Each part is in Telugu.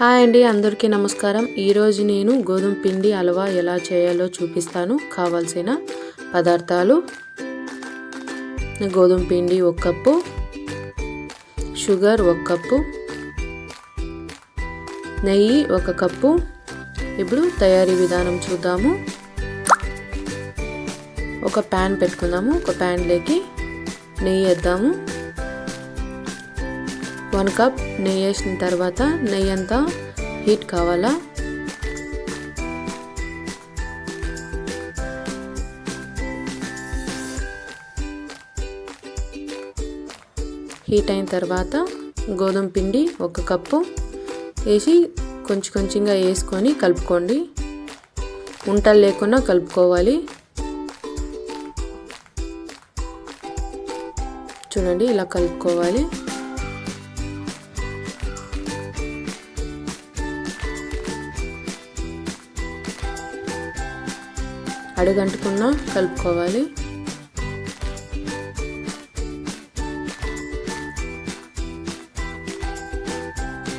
హాయ్ అండి అందరికీ నమస్కారం. ఈరోజు నేను గోధుమ పిండి హల్వా ఎలా చేయాలో చూపిస్తాను. కావాల్సిన పదార్థాలు. గోధుమ పిండి ఒక కప్పు. షుగర్ ఒక కప్పు. నెయ్యి ఒక కప్పు. ఇప్పుడు తయారీ విధానం చూద్దాము. ఒక ప్యాన్ పెట్టుకుందాము. ఒక ప్యాన్లోకి నెయ్యి వేద్దాము. వన్ కప్ నెయ్యి వేసిన తర్వాత నెయ్యి అంతా హీట్ కావాలా? హీట్ అయిన తర్వాత గోధుమ పిండి ఒక కప్పు వేసి కొంచెం కొంచెంగా వేసుకొని కలుపుకోండి. ఉంటలు లేకుండా కలుపుకోవాలి. చూడండి ఇలా కలుపుకోవాలి. అడుగంటుకున్న కలుపుకోవాలి.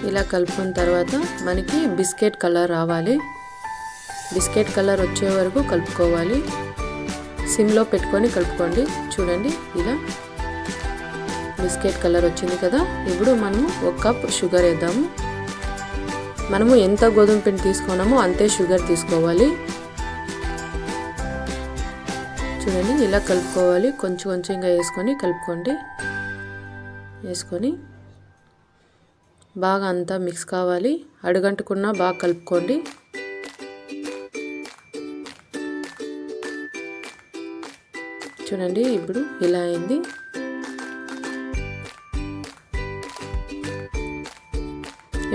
ఇలా కలుపుకున్న తర్వాత మనకి బిస్కెట్ కలర్ రావాలి. బిస్కెట్ కలర్ వచ్చే వరకు కలుపుకోవాలి. సిమ్లో పెట్టుకొని కలుపుకోండి. చూడండి ఇలా బిస్కెట్ కలర్ వచ్చింది కదా. ఇప్పుడు మనము ఒక కప్ షుగర్ వేద్దాము. మనము ఎంత గోధుమ పిండి తీసుకున్నామో అంతే షుగర్ తీసుకోవాలి. చూడండి ఇలా కలుపుకోవాలి. కొంచెం కొంచెంగా వేసుకొని కలుపుకోండి. వేసుకొని బాగా అంతా మిక్స్ కావాలి. అడుగంటుకున్నా బాగా కలుపుకోండి. చూడండి ఇప్పుడు ఇలా అయింది.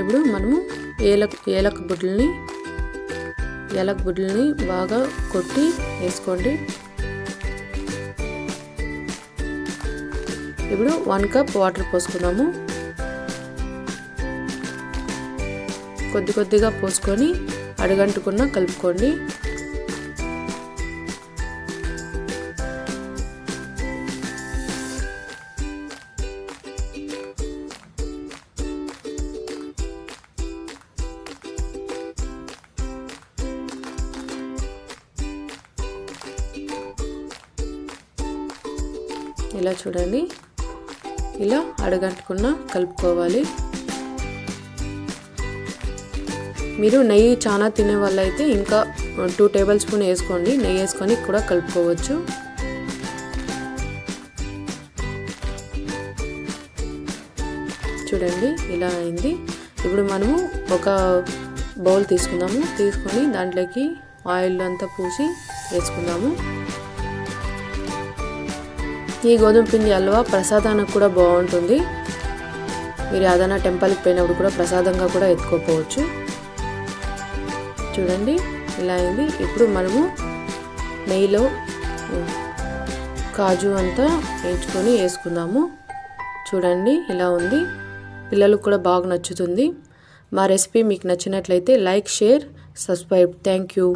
ఇప్పుడు మనము ఏలక ఏలక బుడ్లని ఏలక బుడ్లని బాగా కొట్టి వేసుకోండి. ఇప్పుడు వన్ కప్ వాటర్ పోసుకున్నాము. కొద్ది కొద్దిగా పోసుకొని అడగంటుకున్న కలుపుకోండి. ఇలా చూడండి. ఇలా అడగట్టుకున్న కలుపుకోవాలి. మీరు నెయ్యి చాలా తినే వాళ్ళైతే ఇంకా టూ టేబుల్ స్పూన్ వేసుకోండి. నెయ్యి వేసుకొని కూడా కలుపుకోవచ్చు. చూడండి ఇలా అయింది. ఇప్పుడు మనము ఒక బౌల్ తీసుకుందాము. తీసుకొని దాంట్లోకి ఆయిల్ అంతా పూసి వేసుకుందాము. ఈ గోధుమ పిండి హల్వా ప్రసాదానికి కూడా బాగుంటుంది. మీరు ఏదైనా టెంపుల్కి పోయినప్పుడు కూడా ప్రసాదంగా కూడా ఎత్తుకోపోవచ్చు. చూడండి ఇలా అయింది. ఇప్పుడు మనము నెయ్యిలో కాజు అంతా వేయించుకొని వేసుకుందాము. చూడండి ఇలా ఉంది. పిల్లలకు కూడా బాగా నచ్చుతుంది. మా రెసిపీ మీకు నచ్చినట్లయితే like share subscribe. Thank you.